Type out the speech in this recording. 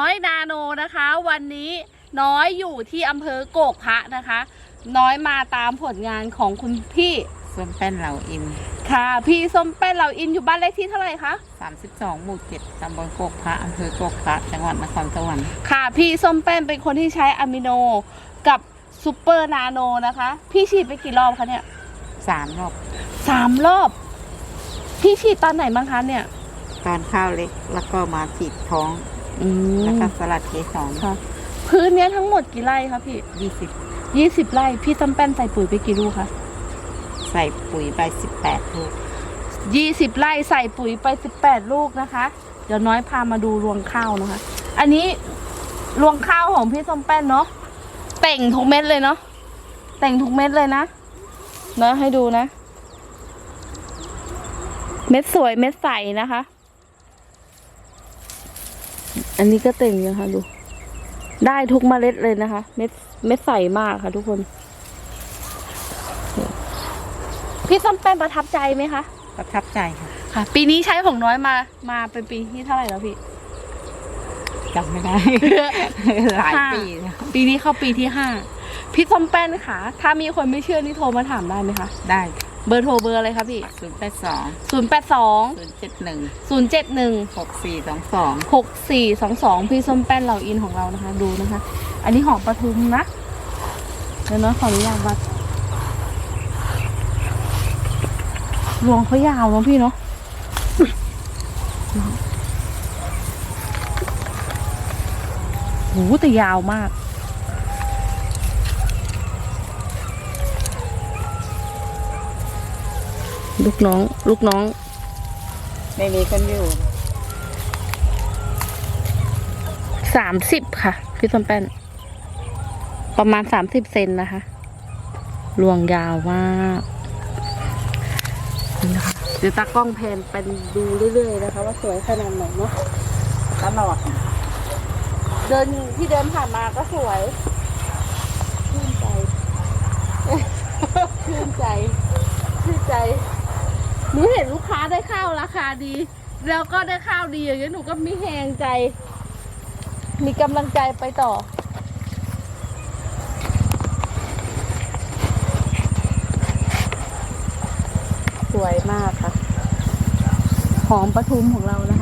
อยนาโนนะคะ วันนี้น้อยอยู่ที่อำเภอโกกพระนะคะ น้อยมาตามผลงานของคุณพี่ส้มแป้นเหล่าอินค่ะ พี่ส้มแป้นเหล่าอินอยู่บ้านเลขที่เท่าไหร่คะ32หมู่7ตำบลโกกพระอำเภอโกกพระจังหวัดนครสวรรค์ค่ะ พี่ส้มแป้นเป็นคนที่ใช้อะมิโนกับซูเปอร์นาโนนะคะ พี่ฉีดไปกี่รอบคะเนี่ย3รอบสามรอบ พี่ฉีดตอนไหนบ้างคะเนี่ย ตอนข้าวเล็กแล้วก็มาฉีดท้อง อืแล้วมก็สลัดเกสรค่ะ พื้นเนี้ยทั้งหมดกี่ไร่คะพี่20ยี่สิบไร่ พี่ส้มแป้นใส่ปุ๋ยไปกี่ลูกคะใส่ปุ๋ยไป18ลูกยี่สิบไร่ใส่ปุ๋ยไปสิบแปดลูกนะคะ เดี๋ยวน้อยพามาดูรวงข้าวนะคะ อันนี้รวงข้าวของพี่ส้มแป้นเนาะแต่งทุกเม็ดเลยเนาะแต่งทุกเม็ดเลยนะเนาะให้ดูนะ เม็ดสวยเม็ดใสนะคะ อันนี้ก็เต่งอยู่ค่ะดู ได้ทุกเมล็ดเลยนะคะ เม็ดเม็ดใสมากค่ะทุกคน พี่ส้มแป้นประทับใจไหมคะ ประทับใจค่ะค่ะ ปีนี้ใช้ของน้อยมา มาเป็นปีที่เท่าไหร่แล้วพี่ จำไม่ได้ หลายปี แล้วปีนี้เข้าปีที่ห้าพี่ส้มแป้นค่ะ ถ้ามีคนไม่เชื่อนี่โทรมาถามได้ไหมคะ ได้ เบอร์โทรเบอร์อะไรคะพี่082ศูนย์แปดสอง071ศูนย์เจ็ดหนึ่ง6422หกสี่สองสองพี่ส้มแป้นเหล่าอินของเรานะคะ ดูนะคะ อันนี้หอมปทุมนะเดี๋ยวน้อยขออนุญาตวัดรวงเขายาวเนาะพี่เนาะโหแต่ยาวมาก ลูกน้อง ลูกน้อง ไม่มีคนอยู่สามสิบค่ะ พี่ส้มแป้น ประมาณสามสิบเซนนะคะรวงยาวมากนี่นะคะเดี๋ยวตากล้องแพนเป็นดูเรื่อยๆนะคะ ว่าสวยขนาดไหนเนาะตลอดเดินที่เดินผ่านมาก็สวยชื่นใจชื่นใจชื่นใจห นูเห็นลูกค้าได้ข้าวราคาดี แล้วก็ได้ข้าวดีอย่างนี้ยหนูก็มีแหงใจ มีกำลังใจไปต่อ สวยมากค่ะ หอมปทุมของเรานะคะรวงรวงมันอยู่ใต้ใบเนาะ